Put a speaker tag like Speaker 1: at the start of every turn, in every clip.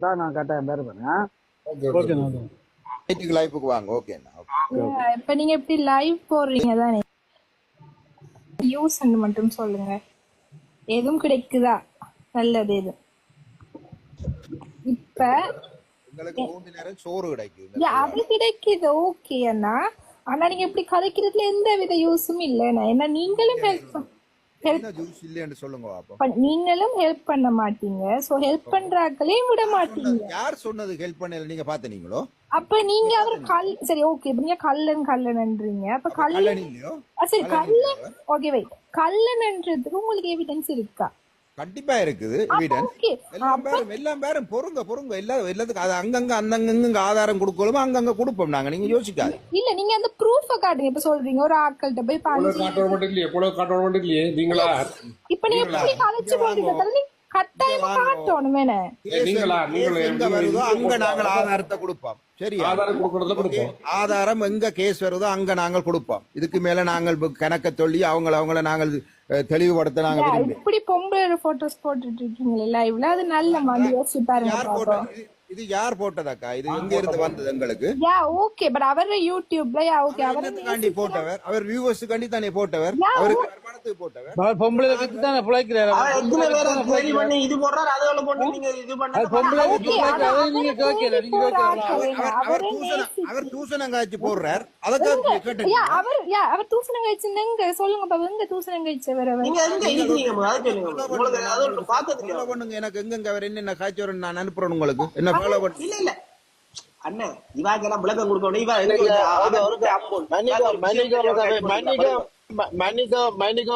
Speaker 1: தான் நான் கட்டாயம்?
Speaker 2: ஓகே ஓகே
Speaker 3: நைட்டுக்கு லைஃபுக்கு வாங்க ஓகேண்ணா
Speaker 4: இப்ப நீங்க எப்படி லைவ் போடுறீங்க தானே? யூஸ் மட்டும் சொல்லுங்க. எதுவும் கிடைக்குதா? நல்லது எது? இப்ப
Speaker 3: சோறு கிடைக்குது.
Speaker 4: அது கிடைக்குது ஓகே அண்ணா. ஆனா நீங்க இப்படி கதைக்கிறதுல எந்த வித யூஸும் இல்லைண்ணா ஏன்னா நீங்களும் ஹெல்ப் நீங்களும் ஹெல்ப் பண்ண மாட்டீங்க. சோ ஹெல்ப் பண்றாக்களையும் விட மாட்டீங்க.
Speaker 3: யார் சொன்னது ஹெல்ப் பண்ணல நீங்க
Speaker 4: அப்ப நீங்க அவர் கல் சரி ஓகே நீங்க கல்லன் கல்லன்ன்றீங்க அப்ப கல்லன் சரி கல்லன் ஓகே வெயிட் கல்லன்ன்றதுக்கு உங்களுக்கு எவிடன்ஸ் இருக்கா?
Speaker 3: கண்டிப்பா இருக்குது எவிடன்ஸ் எல்லாம் பேரும் எல்லாம் பேரும் பொறுங்க பொறுங்க. எல்லா எல்லாத்துக்கும் அது அங்கங்க அந்தங்கங்க ஆதாரம் கொடுக்கணுமோ அங்கங்க கொடுப்போம் நாங்க. நீங்க யோசிக்காது.
Speaker 4: இல்ல நீங்க அந்த ப்ரூஃப காட்டுங்க. இப்ப சொல்றீங்க ஒரு ஆட்கள்கிட்ட போய் பாருங்க
Speaker 2: காட்டோட மட்டும் இல்லையே புலவு காட்டோட மட்டும் இல்லையே நீங்களா?
Speaker 4: இப்ப நீங்க எப்படி கலைச்சு போறீங்க நீ கட்டாயமா காட்டணும் வேணே
Speaker 2: நீங்களா? நீங்களா
Speaker 3: எங்க வருதோ அங்க நாங்கள் ஆதாரத்தை கொடுப்போம். சரியா?
Speaker 2: ஆதாரம் கொடுக்கறத கொடுப்போம்.
Speaker 3: ஆதாரம் எங்க கேஸ் வருதோ அங்க நாங்கள் கொடுப்போம். இதுக்கு மேல நாங்கள் கணக்க சொல்லி அவங்கள அவங்கள நாங்கள் தெளிவுபடுத்த நாங்க விரும்பி.
Speaker 4: இப்படி பொம்பளை போட்டோஸ் போட்டுட்டு இருக்கீங்களே லைவ்ல அது நல்ல மாதிரி யோசிச்சு பாருங்க
Speaker 3: இது- யார் போட்டதாக்கா? இது எங்க இருந்து வந்தது எங்களுக்கு.
Speaker 4: யா ஓகே பட் அவர் யூடியூப்ல யா ஓகே அவர்
Speaker 3: என்னத்துக்காண்டி போட்டவர்? அவர் வியூவர்ஸுக்காண்டி தானே போட்டவர்? அவருக்கு வருமானத்துக்கு போட்டவர்?
Speaker 5: அவர் பொம்பளை வித்து தானே பிழைக்கிறாரு.
Speaker 6: அவன் எத்தனை பேரை சரி பண்ணி இது போடுறாரு? அதுகளை போட்டு நீங்க இது பண்ண
Speaker 5: பொம்பளை வித்து அதை நீங்க
Speaker 4: அவரை
Speaker 5: கேட்கல நீங்க
Speaker 4: ஆட்கள்
Speaker 3: அவர் தூசணம் அவர் தூசணம் காய்ச்சி போடுறார். அதற்கு கேட்டு
Speaker 4: யா அவர் யா அவர் தூசணம் கழிச்சு எங்க சொல்லுங்க பாப்பா எங்க தூசணம் கழிச்சு வர
Speaker 6: நீங்க எங்க இருக்கிறீங்க அதை சொல்லுங்க உங்களுக்கு அது ஒரு பார்த்தது இல்லையா?
Speaker 3: ஃபாலோ பண்ணுங்க எனக்கு எங்கெங்க அவர் என்னென்ன காய்ச்சி நான் அனுப்புறேன் உங்களுக்கு. என்ன பண்ணு
Speaker 6: இல்ல அண்ணன் இவாக்கெல்லாம் விளக்கம் கொடுக்கணும் இவா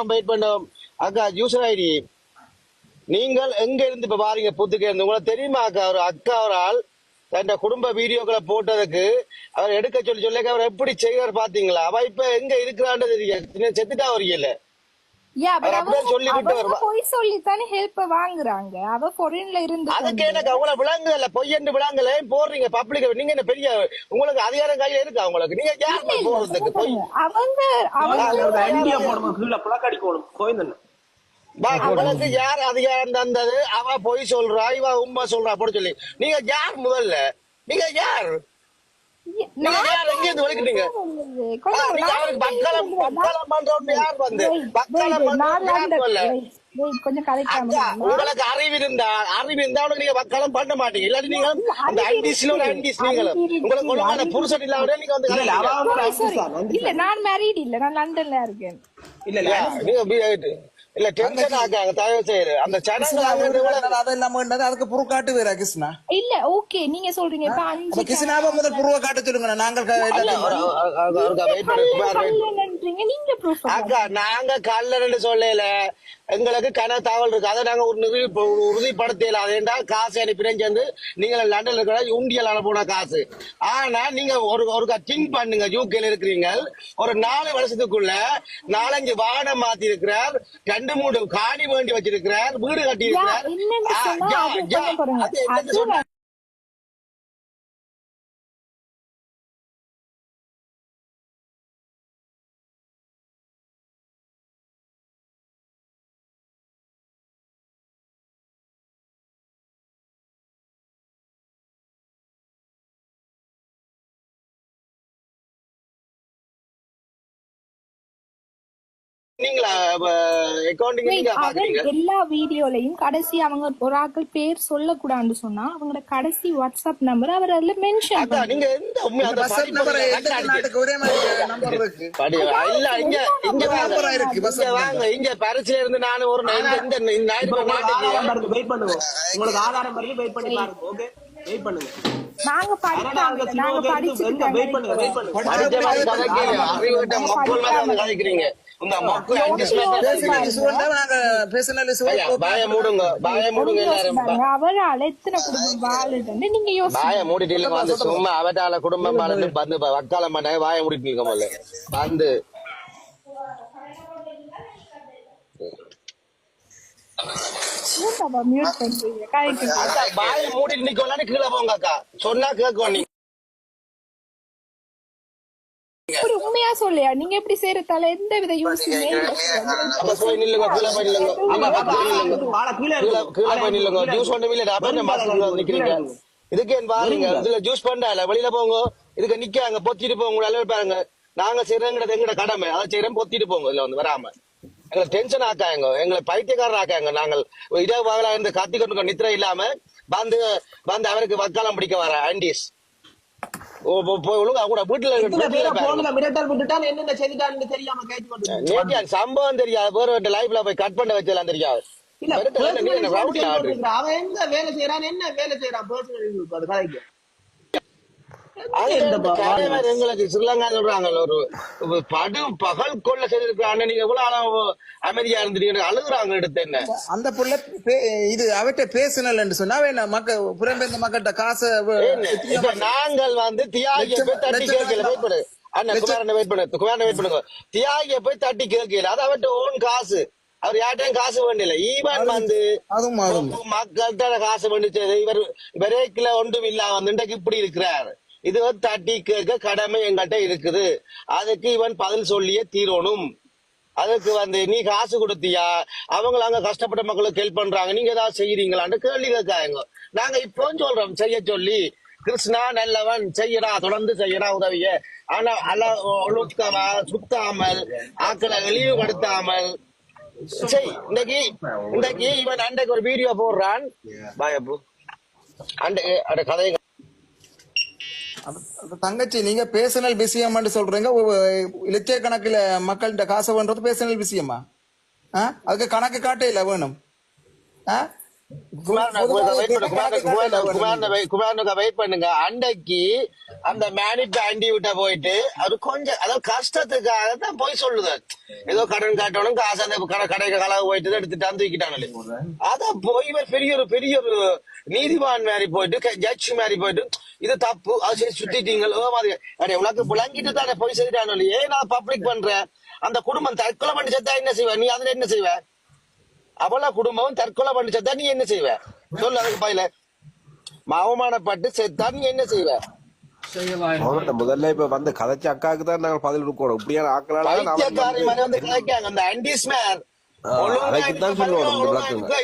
Speaker 7: வெயிட் பண்ணோம் அக்கா யூசர் ஐடி நீங்கள் எங்க இருந்து இப்ப பாருங்க புத்துக்கு இருந்து உங்களுக்கு தெரியுமா அக்கா ஒரு அக்கா ஒரு ஆள் தன் குடும்ப வீடியோக்களை போட்டதுக்கு அவர் எடுக்க சொல்லி சொல்லி அவர் எப்படி செய்வார் பாத்தீங்களா? அவ இப்ப எங்க இருக்கிறான்னு தெரியும் செத்துட்டா வரீங்கல்ல
Speaker 4: யா பட் அவங்க. போய் சொல்லி தானே ஹெல்ப் வாங்குறாங்க. அவ ஃபாரின்ல இருந்து
Speaker 7: அதுக்கு எனக்கு அவங்கள விளங்குல பொய்யன்னு விளங்கல ஏன் போடுறீங்க? பப்ளிக் நீங்க என்ன பெரிய உங்களுக்கு அதிகாரம் கையில இருக்கா உங்களுக்கு நீங்க யார் போடுறதுக்கு பொய்?
Speaker 4: அவங்க அவங்க
Speaker 6: இந்தியா போடணும். கீழே புலக்கடிக்கணும் கோயந்தன்
Speaker 7: பா, உங்களுக்கு யார் அதிகாரம் தந்தது? அவ பொய் சொல்றா இவ உண்மை சொல்றா அப்படி சொல்லி. நீங்க யார் முதல்ல? நீங்க யார்?
Speaker 4: கொஞ்சம்
Speaker 7: உங்களுக்கு அறிவு இருந்தா அறிவு இருந்தா உங்களுக்கு நீங்க பக்காலம் பண்ண மாட்டீங்க. இல்லாட்டி நீங்க அந்த அண்டிஸ்ல ஒரு உங்களுக்கு ஒழுங்கான புருஷன் இல்லாம நீங்க வந்து
Speaker 6: இல்ல
Speaker 4: நான் மேரிட் நான் லண்டன்ல இருக்கேன்.
Speaker 6: இல்ல
Speaker 7: நீங்க. இல்ல டென்ஷன் ஆக்காங்க தயவு செய்து அந்த கூட
Speaker 8: அதெல்லாம் வேண்டாது அதுக்கு புரு காட்டு வேற கிருஷ்ணா.
Speaker 4: இல்ல ஓகே நீங்க சொல்றீங்க. இப்ப அஞ்சு
Speaker 8: கிருஷ்ணாவை முதல் புருவ காட்ட சொல்லுங்க நாங்கள்
Speaker 4: நீங்க ப்ரூஃப்
Speaker 7: அக்கா நாங்க கல்லன்னு சொல்லல. எங்களுக்கு கன தகவல் இருக்கு. அதை நாங்க ஒரு நிறுவி அது என்றால் காசு அனுப்பினேன் சேர்ந்து நீங்க லண்டன்ல இருக்கிற உண்டியல் அனுப்பின காசு. ஆனா நீங்க ஒரு ஒரு திங்க் பண்ணுங்க. யூகேல இருக்கிறீங்க. ஒரு நாலு வருஷத்துக்குள்ள நாலஞ்சு வாகனம் மாத்தி இருக்கிறார் ரெண்டு மூணு காணி வேண்டி வச்சிருக்கிறார். வீடு கட்டி இருக்கிறார் நீங்களா
Speaker 4: எல்லா வீடியோலயும் கடைசி அவங்க ஒரு ஆட்கள் பேர் சொல்லக்கூடாதுன்னு சொன்னா அவங்களோட கடைசி வாட்ஸ்அப் நம்பர் அவர் அதுல மென்ஷன்
Speaker 7: நீங்க எந்த படிப்பு
Speaker 8: நம்பர் நாட்டுக்கு ஒரே மாதிரி நம்பர் இருக்கு?
Speaker 7: படி- இல்ல இங்க இங்க வாங்க.
Speaker 8: நம்பரா இருக்கு பஸ்
Speaker 7: இங்க வாங்க. இங்க பரிசுல இருந்து நானும் ஒரு இந்த நாட்டுக்கு
Speaker 6: வெயிட் பண்ணுங்க. உங்களுக்கு ஆதாரம் பாருங்க வெயிட் பண்ணி பாருங்க ஓகே வெயிட் பண்ணுங்க.
Speaker 4: நாங்க படிக்காம நாங்க
Speaker 6: சின்னவங்க பண்ணுங்க பண்ணுங்க
Speaker 7: இந்த அஞ்சு பாய மூடுங்க பாய மூடுங்க எல்லாரும்.
Speaker 4: குடும்பம் நீங்க யோசிச்சு
Speaker 7: வாய மூடிட்டு இல்ல வந்து சும்மா அவட்டால குடும்பம் வந்து வந்து வக்காலம் பண்ண வாய மூடிட்டு இருக்க முதல்ல. வந்து. மூடிட்டு நிக்கலான்னு கீழே போங்க அக்கா. சொன்னா கேட்கும் நீ.
Speaker 4: உண்மையா சொல்லியா? நீங்க எப்படி செய்யறதால எந்த வித யூஸுமே
Speaker 7: இதுக்கு என் பாருங்க. இதுல ஜூஸ் பண்ணல வெளியில போங்க. இதுக்கு நிக்காங்க பொத்திட்டு போங்க. உங்களை பாருங்க. நாங்க செய்யறோங்கிறது எங்கட கடமை. அதை செய்யறோம் பொத்திட்டு போங்க இதுல வந்து வராம. எங்களை டென்ஷன் ஆக்காங்க எங்களை பைத்தியக்காரர் ஆக்காங்க நாங்கள் இரவு பகலா இருந்து கத்தி கொண்டு நித்திர இல்லாம வந்து வந்து அவருக்கு வக்காலம் பிடிக்க வர ஆண்டிஸ். சம்பவம் தெரியாது. வேற லைஃப்ல போய் கட் பண்ண வச்சலாம் தெரியாது.
Speaker 6: அவன் எங்க வேலை செய்யறான் என்ன வேலை செய்யறான் பர்சனல் அது கதைக்கு
Speaker 7: அது
Speaker 6: எந்த
Speaker 7: இந்த
Speaker 6: பா-
Speaker 7: கதை வேற எங்களுக்கு ஸ்ரீலங்கா சொல்றாங்க ஒரு படு பகல் கொள்ள செய்திருக்காங்க நீங்க எவ்வளவு அமைதியா இருந்துட்டீங்க அழுகுறாங்க எடுத்து என்ன?
Speaker 8: அந்த புள்ள பே- இது அவட்ட பேசுனல் சொன்னா வேணாம் மக்க புறம்பெயர்ந்த மக்கள்கிட்ட காசை
Speaker 7: நாங்கள் வந்து தியாகிய போய் தட்டி கேட்கல வெயிட் பண்ணு அண்ணன் குமாரனை வெயிட் பண்ணு குமாரனை வெயிட் பண்ணுங்க தியாகிய போய் தட்டி கேட்கல அது அவர்கிட்ட ஓன் காசு. அவர் யார்ட்டையும் காசு வேண்டியில்ல ஈவன் வந்து மக்கள்கிட்ட காசு வேண்டிச்சது இவர் பிரேக்ல ஒன்றும் இல்லாம வந்து இன்றைக்கு இப்படி இருக்கிறார். இது தட்டி கேட்க கடமை எங்கள்கிட்ட இருக்குது. அதுக்கு இவன் பதில் சொல்லியே தீரணும். அதுக்கு வந்து நீ காசு கொடுத்தியா? அவங்க அங்க கஷ்டப்பட்ட மக்களுக்கு ஹெல்ப் பண்றாங்க. நீங்க ஏதாவது செய்யறீங்களான்னு கேள்வி கேட்காங்க நாங்க இப்போ சொல்றோம் செய்ய சொல்லி. கிருஷ்ணா நல்லவன் செய்யறா தொடர்ந்து செய்யறா உதவிய. ஆனா ஒழுக்கமா சுத்தாமல் ஆக்களை இழிவுபடுத்தாமல் செய். இன்னைக்கு இன்னைக்கு இவன் அன்றைக்கு ஒரு வீடியோ போடுறான். பாய் அப்பு. அன்றைக்கு அந்த கதை
Speaker 8: அந்த தங்கச்சி நீங்க பேர்சனல் விஷயம்னு சொல்றீங்க. ஒ- லட்சக்கணக்கில் மக்கள்கிட்ட காசு பண்றது பேர்சனல் விஷயமா? அதுக்கு கணக்கு காட்டே இல்ல வேணும்.
Speaker 7: வெயிட் பண்ணுங்க. அன்னைக்கு அந்த மேனிட் ஆண்டி விட்ட போயிட்டு அது கொஞ்சம் அதாவது கஷ்டத்துக்காக தான் போய் சொல்லுது. ஏதோ கடன் காட்டணும் காசு அந்த கடை கடைக்கு கலவு போயிட்டு எடுத்துட்டு தூக்கிட்டாங்களே அதான் போய் பெரிய ஒரு பெரிய ஒரு நீதிமான் மாதிரி போயிட்டு ஜட்ஜ் மாதிரி போயிட்டு இது தப்பு. அது சரி சுத்திட்டீங்களோ. மாதிரி. அடே உனக்கு விளங்கிட்டு தானே போய் செய்யிட்டானு ஏன் நான் பப்ளிக் பண்றேன் அந்த குடும்பம் தற்கொலை பண்ணி செத்தா என்ன செய்வ? நீ அதுல என்ன செய்வ? அவள குடும்பம் தற்கொலை பண்ணி செத்தா நீ என்ன செய்வ? சொல்லு அதுக்கு பயில அவமானப்பட்டு செத்தா நீ என்ன செய்வ?
Speaker 1: முதல்ல இப்ப வந்து கதைச்ச அக்காவுக்கு தான் நாங்கள் பதில் கொடுக்கணும். இப்படியான ஆக்களால
Speaker 7: வந்து கலைக்காங்க அந்த அண்டிஸ்மேர்.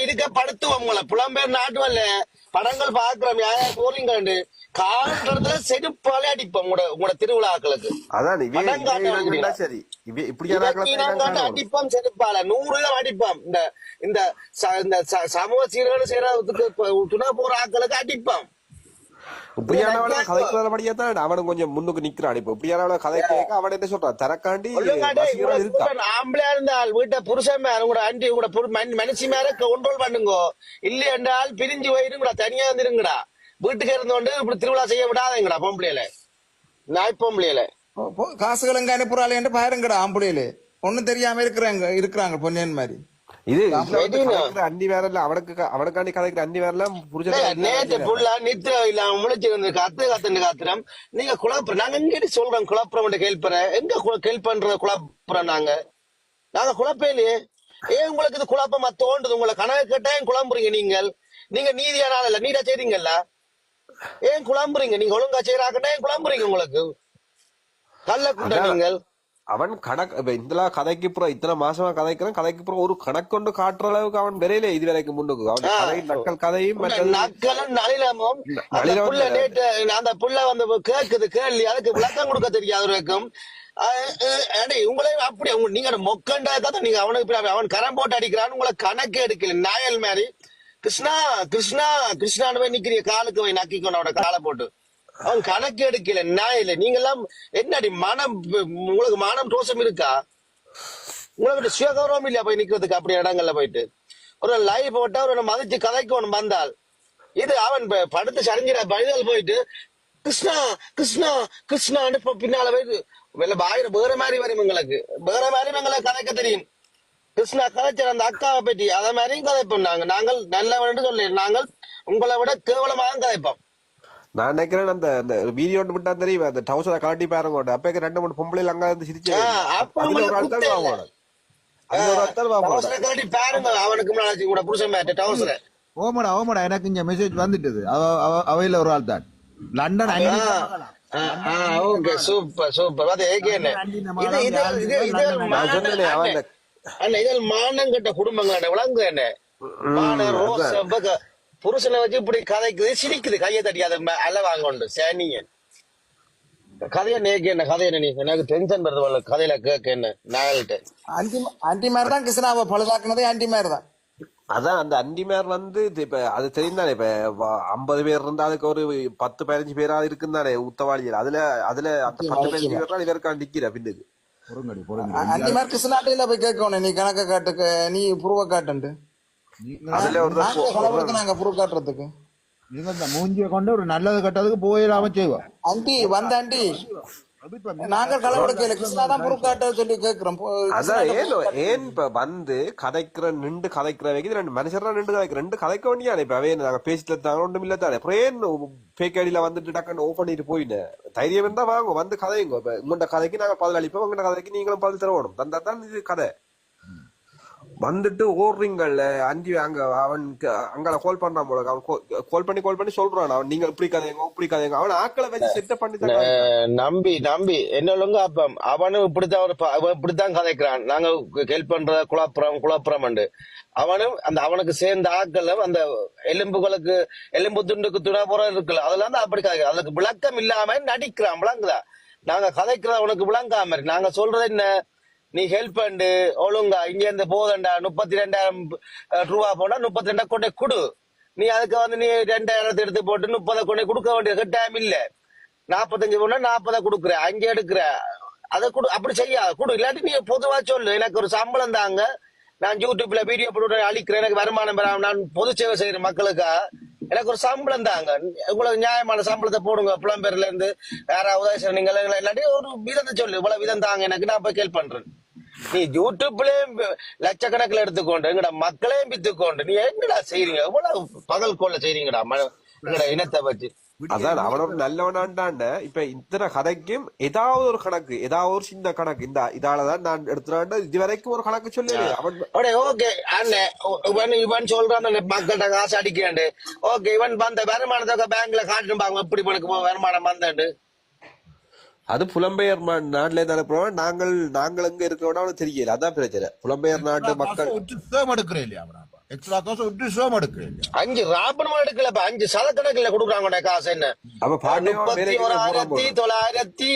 Speaker 7: இருக்க படுத்துவோம் உங்களை. புலம்பெயர் நாட்டு வரல படங்கள் பாக்குறோம் யார் போறீங்க காலத்துல செருப்பாலே அடிப்போம் உங்களோட உங்களோட திருவிழாக்களுக்கு.
Speaker 1: அதான். சரி.
Speaker 7: அடிப்போம் செருப்பால. நூறு அடிப்போம். இந்த இந்த சமூக சீர்கேடு செய்யறதுக்கு துணை போற ஆட்களுக்கு அடிப்போம்.
Speaker 1: இப்படியானவன கதைக்கிறத படியா தான் அவனும் கொஞ்சம் முன்னுக்கு நிக்கிறான். இப்ப இப்படியானவன கதை கேட்க அவன் என்ன சொல்றான்? தரக்காண்டி
Speaker 7: ஆம்பளையா இருந்தால் வீட்டை புருஷன் மேல உங்களோட ஆண்டி உங்களோட மனுஷி மேல கண்ட்ரோல் பண்ணுங்க. இல்ல என்றால் பிரிஞ்சு போயிருங்கடா தனியா இருந்துருங்கடா. வீட்டுக்கு இருந்தோண்டு இப்படி திருவிழா செய்ய விடாதீங்கடா பொம்பளையில. நாய் பொம்பளையில.
Speaker 8: காசுகள் எங்க அனுப்புறாளேன்னு பாருங்கடா ஆம்பளையிலே. ஒண்ணும் தெரியாம இருக்கிறாங்க இருக்கிறாங்க பொன்னியன் மாதிரி.
Speaker 1: இது வந்து அண்ணி வேற இல்ல அவனுக்கு அவனுக்காண்டி கதைக்கிற அண்ணி வேற இல்ல புருஷன்
Speaker 7: டேய், நேத்து புல்லா நித்திர இல்லாம முழிச்சிருந்து கத்து கத்துன்னு காத்துறோம் நீங்க குழப்பற நாங்க எங்கிட்ட சொல்றோம் குழப்பறம் கேள்பற எங்க கேள்ப் பண்ற குழப்பறோம் நாங்க? நாங்க குழப்பே இல்லையே. ஏன் உங்களுக்கு இது குழப்பமா தோண்டுது உங்களை கணக்கு கேட்டா ஏன் குழம்புறீங்க நீங்கள்? நீங்க நீதியான ஆள் இல்ல நீடா செய்றீங்கல்ல ஏன் குழம்புறீங்க? நீங்க ஒழுங்கா செய்யறாங்கன்னா ஏன் குழம்புறீங்க உங்களுக்கு? கள்ள கூட்ட. நீங்கள்.
Speaker 1: அவன் கணக்கு இந்த கதைக்கு அப்புறம் இத்தனை மாசமா கதைக்கிறான் கதைக்கு அப்புறம் ஒரு கணக்கொண்டு காட்டுற அளவுக்கு அவன் விரையில இது வரைக்கும் முன்னுக்கு அவன். கதை நக்கல் கதையும்
Speaker 7: நக்கலும் நளினமும் அந்த புள்ள வந்து கேக்குது கேள்வி அதுக்கு விளக்கம் கொடுக்க தெரியாது இருக்கும் அஹ் அஹ் அடே, உங்களை அப்படி உங்க- நீங்க மொக்கண்டா கதை நீங்க அவனுக்கு அவன் கரம் போட்டு அடிக்கிறான் உங்களை கணக்கே எடுக்கல. நாயல் மாதிரி. கிருஷ்ணா கிருஷ்ணா கிருஷ்ணான்னு போய் நிக்கிறீங்க காலுக்கு போய் நக்கிக்கணும் அவனோட காலை போட்டு. அவன் கணக்கு எடுக்கல நாயில நீங்க எல்லாம் என்னடி மனம் உங்களுக்கு மனம் தோஷம் இருக்கா? உங்களுக்கு சுயகௌரவம் இல்லையா போய் நிக்கிறதுக்கு அப்படி இடங்கள்ல போயிட்டு? ஒரு லைவ் போட்டா ஒரு மதிச்சு கதைக்கணும் வந்தால். இது அவன் படுத்து சரிஞ்சிட பழுதல் போயிட்டு கிருஷ்ணா கிருஷ்ணா கிருஷ்ணான்னு இப்ப பின்னால போயிட்டு வெளில பாயிரம் வேற மாதிரி வரும் எங்களுக்கு. வேற மாதிரி எங்களை கதைக்க தெரியும். கிருஷ்ணா கதைச்சர் அந்த அக்காவை பற்றி அதை மாதிரியும் கதைப்போம் நாங்க. நாங்கள் நல்லவன் சொல்லி நாங்கள் உங்களை விட கேவலமாக கதைப்போம்.
Speaker 1: நான் நினைக்கிறேன் அந்த அந்த வீடியோ விட்டா தெரியும்? அந்த டவுசரை கலட்டி பாருங்க அப்ப ரெண்டு மூணு பொம்பளைல அங்க இருந்து சிரிச்சு ஒரு ஆள் தான் வாங்குவாங்க
Speaker 3: ஓமடா ஓமடா. எனக்கு இங்க மெசேஜ் வந்துட்டது. அவ அவ- அவையில ஒரு ஆள் தான் லண்டன்
Speaker 7: ஓகே. Super super. அது ஏகேன்னு இது இது இது இது
Speaker 1: நான் சொன்னேனே அவன்
Speaker 7: அண்ணே, அண்ணே இதில் மானம் கட்ட குடும்பங்க விளங்கு என்ன புருஷனை வச்சு இப்படி கதைக்குது சிரிக்குது. கையை தட்டி அதை ம- அல்ல வாங்கொண்டு சேனிங்க கதையை நேக்கு என்ன கதை என்ன நீ? எனக்கு டென்ஷன் வருது போல. கதையில கேட்க என்ன? நாகல்கிட்ட
Speaker 8: ஆன்டி ஆன்டி மாதிரி தான் கிருஷ்ணாவை பழுதாக்குனதே ஆன்டி மாதிரி தான்.
Speaker 1: அதான் அந்த அண்டிமார் வந்து இது இப்ப அது தெரியும் தானே இப்ப ஐம்பது பேர் இருந்தா அதுக்கு ஒரு பத்து பதினஞ்சு பேரா இருக்கும் தானே உத்தவாளிகள் அதுல அதுல அந்த பத்து பதினஞ்சு பேர் இவருக்கான நிக்கிற பின்னுக்கு.
Speaker 8: மாதிரி கிருஷ்ணாட்டையில போய் கேட்கணும். நீ கணக்க காட்டுக்கு நீ புருவ காட்டுன்ட்டு
Speaker 1: அதுல ஒரு
Speaker 8: நாங்க காட்டுறதுக்கு.
Speaker 3: மூஞ்சியை கொண்டு நல்லது கட்டதுக்கு போயிடாம செய்வோம்
Speaker 8: ஆண்டி வந்த ஆண்டி. நாங்க களவெடுக்கல கிருஷ்ணா தான் புருவ காட்ட சொல்லி கேட்கிறோம் போ-
Speaker 1: அதான் ஏன் ஏன் இப்ப வந்து கதைக்கிற நின்று கதைக்கிற வைக்கிறது ரெண்டு மனுஷரா நின்று கதைக்கிற ரெண்டு கதைக்க வேண்டியானே இப்ப நாங்க பேசிட்டு இருந்தாங்க ஒன்றும் இல்ல தானே? அப்புறம் ஏன் பேக் ஐடியில வந்துட்டு டக்குன்னு ஓப் பண்ணிட்டு போயினேன் தைரியம் இருந்தா வாங்க வந்து கதைங்க. இப்ப கதைக்கு நாங்க பதில் அளிப்போம் உங்கள்ட்ட கதைக்கு நீங்களும் பதில் தரணும். தந்தா தான் இது கதை. வந்துட்டு ஓடுறீங்கல்ல அஞ்சு அங்க அவன் அங்க கால் பண்றான் போல. அவன் கால் பண்ணி கால் பண்ணி சொல்றான். அவன் நீங்க இப்படி கதைங்க இப்படி கதைங்க அவன் ஆக்களை வச்சு செட்டப் பண்ணி
Speaker 7: நம்பி நம்பி. என்ன ஒழுங்கு அப்ப அவனும் இப்படித்தான் இப்படித்தான் கதைக்கிறான். நாங்க ஹெல்ப் பண்ற குழப்புறம் குழப்புறம் அவனும் அந்த அவனுக்கு சேர்ந்த ஆட்கள் அந்த எலும்புகளுக்கு எலும்பு துண்டுக்கு துணை புறம் இருக்குல்ல அதெல்லாம் தான் அப்படி கதைக்கிறான். அதுக்கு விளக்கம் இல்லாம நடிக்கிறான் விளங்குதா? நாங்க கதைக்கிறது அவனுக்கு விளங்காம நாங்க சொல்றது என்ன? நீ ஹெல்ப் பண்ணு. ஒழுங்கா இங்க இருந்து போதண்டா முப்பத்தி ரெண்டாயிரம் ரூபா போனா முப்பத்தி ரெண்டா கொண்டே கொடு. நீ அதுக்கு வந்து நீ ரெண்டாயிரத்தை எடுத்து போட்டு முப்பதை கொண்டே கொடுக்க வேண்டிய டைம் இல்ல. நாற்பத்தஞ்சு போனா நாற்பதை கொடுக்குற. அங்க எடுக்கிற. அதை கொடு. அப்படி செய்யா. கொடு. இல்லாட்டி நீ பொதுவா சொல்லு. எனக்கு ஒரு சம்பளம் தாங்க. நான் யூடியூப்ல வீடியோ போட்டு அழிக்கிறேன் எனக்கு வருமானம் பெறாம நான் பொது சேவை செய்யற மக்களுக்கா? எனக்கு ஒரு சம்பளம் தாங்க. உங்களுக்கு நியாயமான சம்பளத்தை போடுங்க புலம்பெயர்ல இருந்து வேற உதவி செய்யறீங்க இல்லாட்டி ஒரு விதத்தை சொல்லு இவ்வளவு விதம் தாங்க எனக்கு. நான் போய் கேள் பண்றேன். நீ யூடியூப்லயும் லட்சக்கணக்கில் எடுத்துக்கொண்டு எங்கட மக்களையும் வித்துக்கொண்டு நீ எங்கடா செய்றீங்க? எவ்வளவு பகல் கொள்ள செய்றீங்கடா எங்கட இனத்தை வச்சு
Speaker 1: அதான் அவனோட நல்லவனாண்டாண்ட இப்ப இத்தனை கதைக்கும் ஏதாவது ஒரு கணக்கு ஏதாவது ஒரு சின்ன கணக்கு. இந்த இதாலதான் நான் எடுத்துறாண்ட இது வரைக்கும் ஒரு கணக்கு சொல்லி அவன்
Speaker 7: ஓகே அண்ணே இவன் இவன் சொல்றான் மக்கள்கிட்ட காசு அடிக்கிறாண்டு ஓகே இவன் வந்த வருமானத்தை பேங்க்ல காட்டுப்பாங்க எப்படி இவனுக்கு வருமானம் வந்தாண்டு
Speaker 1: அது புலம்பெயர் நாட்டுல இருந்து அனுப்புறோம் நாங்கள் நாங்கள் எங்க இருக்கிறோம் அவனுக்கு தெரியல. அதான் பிரச்சனை. புலம்பெயர் நாட்டு மக்கள்
Speaker 3: எடுக்கிறேன் இல்லையா அவன் எக்ஸ்ட்ரா காசு விட்டு சேம் எடுக்கிறேன் இல்லையா
Speaker 7: அஞ்சு ராபணமா எடுக்கலப்ப. அஞ்சு சதக்கணக்கில் கொடுக்குறாங்க காசு என்ன? முப்பத்தி ஓராயிரத்தி தொள்ளாயிரத்தி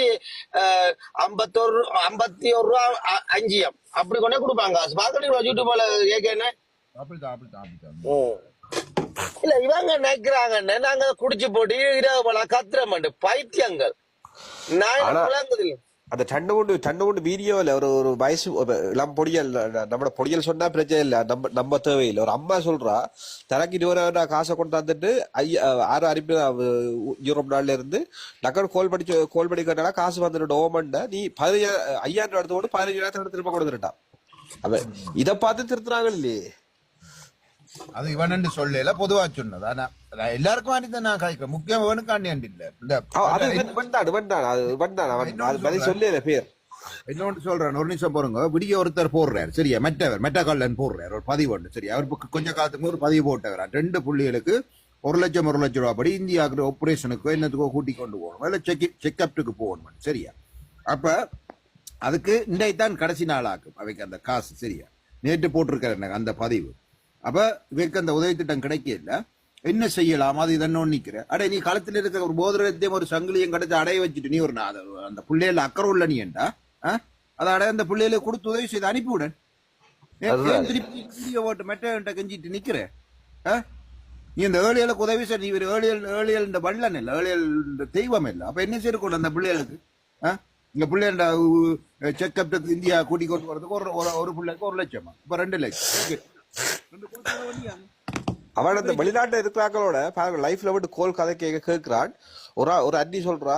Speaker 7: ஐம்பத்தொரு ஐம்பத்தி ஒரு ரூபா அ- அஞ்சியம். அப்படி கொண்டே கொடுப்பாங்க காசு. பாக்குறீங்களா யூடியூப்ல கேட்கன்னு
Speaker 3: அப்படித்தான் அப்படித்தான் அப்படித்தான்.
Speaker 7: இல்ல இவங்க நினைக்கிறாங்க நாங்க குடிச்சு போட்டு இரவு போல கத்திரமாண்டு பைத்தியங்கள். நான்
Speaker 1: ஆனா-
Speaker 7: விளங்குது? இல்ல.
Speaker 1: அந்த சண்டை கொண்டு சண்டை கொண்டு இல்லை. ஒரு ஒரு வயசு ஒரு இளம் பொடியல் நம்ம பொடியல் சொன்னா பிரச்சனை இல்லை. நம்ம நம்ம தேவையில்லை. ஒரு அம்மா சொல்றா தனக்கு இருபதாயிரம் காசை கொண்டு தந்துட்டு ஐயா ஆறு அனுப்பி யூரோப் நாள்ல இருந்து டக்கர் கோல் படிச்சு கோல் படிக்கிறனால காசு வந்துட்டு ஓமண்ட நீ பதினஞ்சு ஐயாயிரம் எடுத்து போட்டு பதினஞ்சாயிரத்தை திரும்ப கொடுத்துட்டான் அவன் இதை பார்த்து திருத்துறாங்க இல்லையே.
Speaker 3: அது இவன் சொல்லல பொதுவா சொன்னது. ஆனா எல்லாருக்கும் வேண்டி நான் காய்க்கிறேன் முக்கியம் இவனுக்காண்டி இல்ல. இந்த
Speaker 1: அது தான் தான் தான் பேர்.
Speaker 3: இன்னொன்று சொல்றேன் ஒரு நிமிஷம் போறங்க. விடிய ஒருத்தர் போடுறாரு சரியா? மெட்டவர் மெட்டகால்லன் போடுறாரு ஒரு பதிவு ஒன்று சரியா? அவர் கொஞ்ச காலத்துக்கு ஒரு பதிவு போட்டவர்? ரெண்டு புள்ளிகளுக்கு ஒரு லட்சம் ஒரு லட்சம் ரூபாய் படி இந்தியாவுக்கு ஆபரேஷனுக்கோ என்னத்துக்கோ கூட்டி கொண்டு போகணும். இல்லை செக் செக்அப்டுக்கு போகணும் சரியா? அப்ப அதுக்கு இன்றைத்தான் கடைசி நாள் ஆக்கும் அவைக்கு அந்த காசு சரியா? நேற்று போட்டிருக்காரு எனக்கு அந்த பதிவு. அப்ப இவைக்கு அந்த உதவி திட்டம் கிடைக்கல என்ன செய்யலாம்? அது இதன்னு நிக்கிற அடே நீ களத்தில் இருக்கிற ஒரு போதரத்தையும் ஒரு சங்கிலியும் கிடைச்சு அடைய வச்சுட்டு நீ ஒரு அந்த பிள்ளையில அக்கறை உள்ள நீ ஆ? அதை அடைய அந்த பிள்ளையில கொடுத்து உதவி செய்து அனுப்பிவிடன் திருப்பி ஓட்டு மெட்ட கெஞ்சிட்டு நிக்கிற? நீ இந்த ஏழியலுக்கு உதவி செய்ய நீ ஒரு ஏழியல் ஏழியல் இந்த வள்ளன் இல்லை. ஏழியல் இந்த தெய்வம் இல்லை. அப்ப என்ன செய்யக்கூடாது அந்த பிள்ளைகளுக்கு? இந்த பிள்ளைகள செக்அப் இந்தியா கூட்டி கொண்டு போறதுக்கு ஒரு ஒரு- ஒரு பிள்ளைக்கு ஒரு லட்சமா? இப்ப ரெண்டு லட்சம்.
Speaker 1: அவன் அந்த வெளிநாட்டுல இருக்கிறாங்களோட பாருங்க லைஃப்ல விட்டு கோல் கதை கேட்க கேட்கிறான். ஒரு ஒரு அண்ணி சொல்றா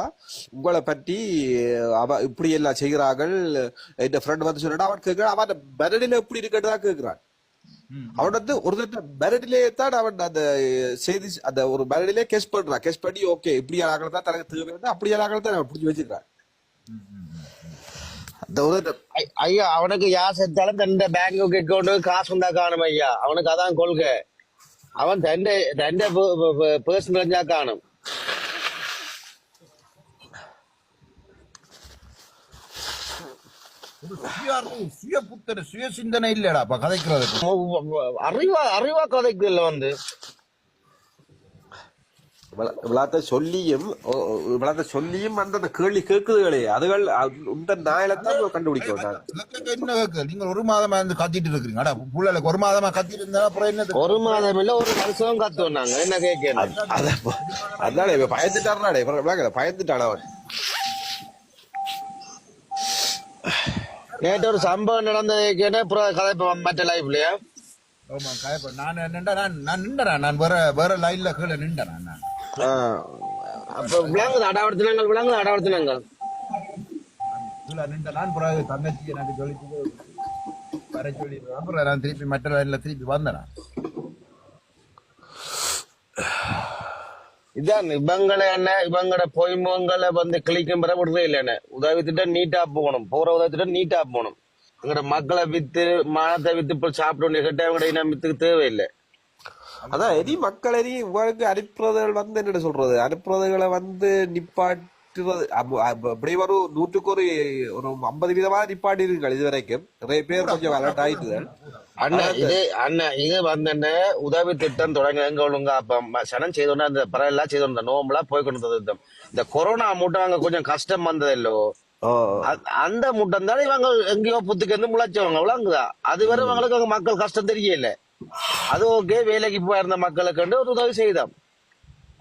Speaker 1: உங்களை பற்றி அவ இப்படி எல்லாம் செய்கிறார்கள் இந்த ஃப்ரெண்ட் வந்து சொல்லிட்டு அவன் கேட்கிறான் அவன் மெரடில எப்படி இருக்கிறதா கேட்கிறான். அவன் வந்து ஒரு மெரடிலே தான் அவன் அந்த செய்தி அந்த ஒரு மெரடிலே கெஸ் பண்றான். கெஸ் பண்ணி ஓகே இப்படி ஆகலாம் தான் தனக்கு தேவை அப்படி ஆகலாம் தான் அவன் பிடிச்சி வச்சிருக்கான்
Speaker 7: ஐயா அவனுக்கு யார் செத்தாலும் തന്റെ ബാങ്ക് അക്കൗണ്ട് കാശുണ്ടാ കാണും അയ്യാ അവനക്ക് അതാണ് കൊൽക. അവൻ തന്റെ തന്റെ പേഴ്സ് നിറഞ്ഞാ കാണും.
Speaker 3: சுய புத்தர் சுய சிந்தனை இல்லடா கதைக்கிறது
Speaker 7: அறிவா அறிவா கதைக்குது இல்ல வந்து
Speaker 1: விளாத்த சொல்லியும் விளாத்த சொல்லியும் அந்த அந்த கேள்வி கேட்குதுகளே. அதுகள் அது- இந்த நாயிலத்தான்
Speaker 3: கேட்க என்ன கேட்க? நீங்க ஒரு மாதமா இருந்து கத்திட்டு இருக்கிறீங்க. அடா புள்ளலுக்கு ஒரு மாதமா கத்திட்டு இருந்தா அப்புறம் என்னது?
Speaker 7: ஒரு மாதம் இல்ல ஒரு வருஷம் கத்துவோம் நாங்க. என்ன கேட்கணும்
Speaker 1: அதான் அதானே இப்ப பயந்துட்டாருனாடே விளக்கல பயந்துட்டான்? அவன்?
Speaker 7: நேற்று ஒரு சம்பவம் நடந்தது கேட்டா அப்புறம் கதை இப்ப மற்ற லைஃப்லயா
Speaker 3: ஆமா கயப்ப நான் நின்றா நான் நான் நின்றா நான் வேற வேற லைன்ல கீழே நின்றா நான்.
Speaker 7: அப்ப விளங்குது அடாவடுத்தினங்கள் விளங்குது
Speaker 3: நான் பிறகு தங்கச்சி எனக்கு சொல்லிட்டு வர சொல்லி அப்புறம் நான் திருப்பி மற்ற லைன்ல திருப்பி வந்தேன்? நான்.
Speaker 7: இதான் இவங்களை என்ன? இவங்களோட பொய்முகங்களை வந்து கிளிக்கும் பெற விடுறே இல்லை என்ன? உதவி திட்டம் நீட்டா போகணும். போற உதவி திட்டம் நீட்டா போகணும். எங்களோட மக்களை வித்து மானத்தை வித்து இப்போ சாப்பிட வேண்டிய கட்ட அவங்களோட இனத்துக்கு தேவையில்லை.
Speaker 1: அதான் எரி மக்கள் எரி உங்களுக்கு அனுப்புறதுகள் வந்து என்ன சொல்றது? அனுப்புறதுகளை வந்து நிப்பாட்டுறது அப்ப- அப்ப அப்படி ஒரு நூற்றுக்கு ஒரு ஒரு ஐம்பது விதமா நிப்பாட்டி இருக்குகள் இது வரைக்கும் நிறைய பேர் கொஞ்சம் அலர்ட் ஆயிட்டுதான்.
Speaker 7: அண்ணன் இது அண்ணன் இது வந்து உதவி திட்டம் தொடங்க எங்க ஒழுங்கா? அப்ப சனம் செய்தோன்னா அந்த பரவாயில்ல செய்தோம் நோம்பலா போய் கொண்டு திட்டம் இந்த கொரோனா மூட்டம் அங்க கொஞ்சம் கஷ்டம் வந்ததில்லோ? அந்த மூட்டம் தான் இவங்க எங்கேயோ புத்துக்கு வந்து முளைச்சவங்க விளங்குதா அது வரை இவங்களுக்கு மக்கள் கஷ்டம் தெரியல. அது ஓகே வேலைக்கு போயிருந்த மக்களுக்கு ஒரு உதவி செய்தோம்.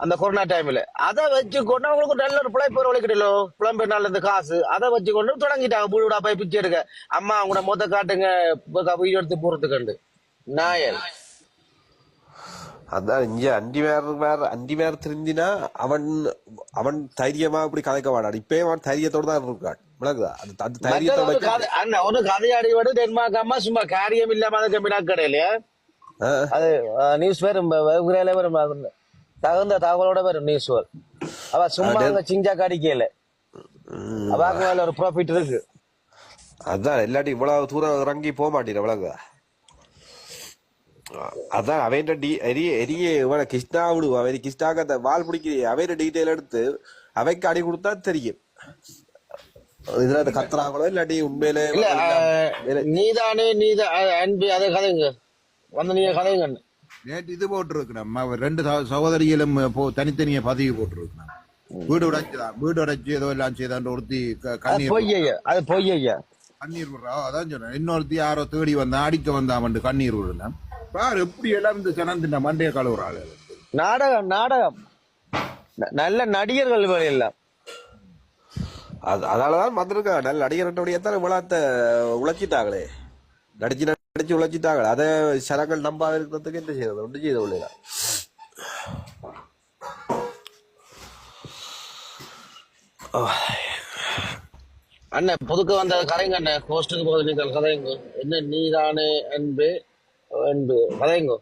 Speaker 7: அந்த கொரோனா டைம்ல அதை வச்சு கொண்டு அவங்களுக்கு நல்ல ஒரு பிழைப்பு உழைக்கிட்டோ புலம்பெயர் நாள்ல இருந்து காசு. அதை வச்சு கொண்டு தொடங்கிட்டாங்க. வீடு வீடா போய் பிச்சை எடுக்க. அம்மா அவங்களோட மொத்த காட்டுங்க. வீடியோ எடுத்து போறதுக்கு நாயல்
Speaker 1: அதான் இங்க அண்டி வேற வேற அண்டி வேற திருந்தினா அவன் அவன் தைரியமா இப்படி கதைக்க மாட்டான். இப்பயே அவன் தைரியத்தோட தான் இருக்கான். விளக்குதா அந்த தைரியத்தோட
Speaker 7: அண்ணா ஒரு கதையாடி விட. டென்மார்க் அம்மா சும்மா காரியம் இல்லாம அதை கம்பி கடையிலையா?
Speaker 1: ஆ,
Speaker 7: அது நியூஸ் வரும் வெகுரையில வரும் தகுந்த தகவலோட வரும் நியூஸ் வரும் அவ சும்மா அங்க சிஞ்சா கடிக்கல. அவாக்கு மேல ஒரு ப்ராஃபிட் இருக்கு.
Speaker 1: அதான் இல்லாட்டி இவ்வளவு தூரம் இறங்கி போக மாட்டேன் விளக்குதா அதான் அவன் டி எரிய எரிய இவன கிருஷ்ணா விடு அவன் கிருஷ்ணாக்கு அந்த வால் பிடிக்கிற அவன் டீட்டெயில் எடுத்து அவைக்கு அடி கொடுத்தா தெரியும். இதுல கத்துறாங்களோ இல்லாட்டி உண்மையிலே
Speaker 7: நீதானே நீதா அன்பு அதை கதைங்க. வந்து நீங்க கதைங்க
Speaker 3: நேற்று இது போட்டிருக்கிறோம் ரெண்டு சகோ- சகோதரிகளும் போ தனித்தனியா பதிவு போட்டிருக்கிறோம் வீடு உடைச்சுதான் வீடு உடைச்சு ஏதோ எல்லாம் செய்தாண்டு ஒருத்தி கண்ணீர்
Speaker 7: பொய் ஐயா அது பொய் ஐயா?
Speaker 3: கண்ணீர் விடுறா. அதான் சொன்னேன். இன்னொருத்தி யாரோ தேடி வந்தா அடிக்க வந்தான் கண்ணீர் விடுறேன் பாரு எப்படி எல்லாம் இந்த சனந்தின மண்டைய கழுவுறாள்.
Speaker 7: நாடகம் நாடகம். நல்ல நடிகர்கள் இவங்க எல்லாம்.
Speaker 1: அது அதனாலதான் வந்திருக்கா. நல்ல நடிகர்களுடைய தான் விழாத்த உழைச்சிட்டாங்களே. நடிச்சு அடிச்சு உழைச்சிட்டாங்க அதை சரங்கள் நம்பாத இருக்கிறதுக்கு என்ன செய்யறது ஒன்று செய்த உள்ளதா
Speaker 7: அண்ணன் புதுக்க வந்த கதைங்க அண்ணன் கோஸ்டுக்கு போகுது நீங்கள் கதைங்க என்ன நீதானே அன்பு அன்பு கதைங்கோ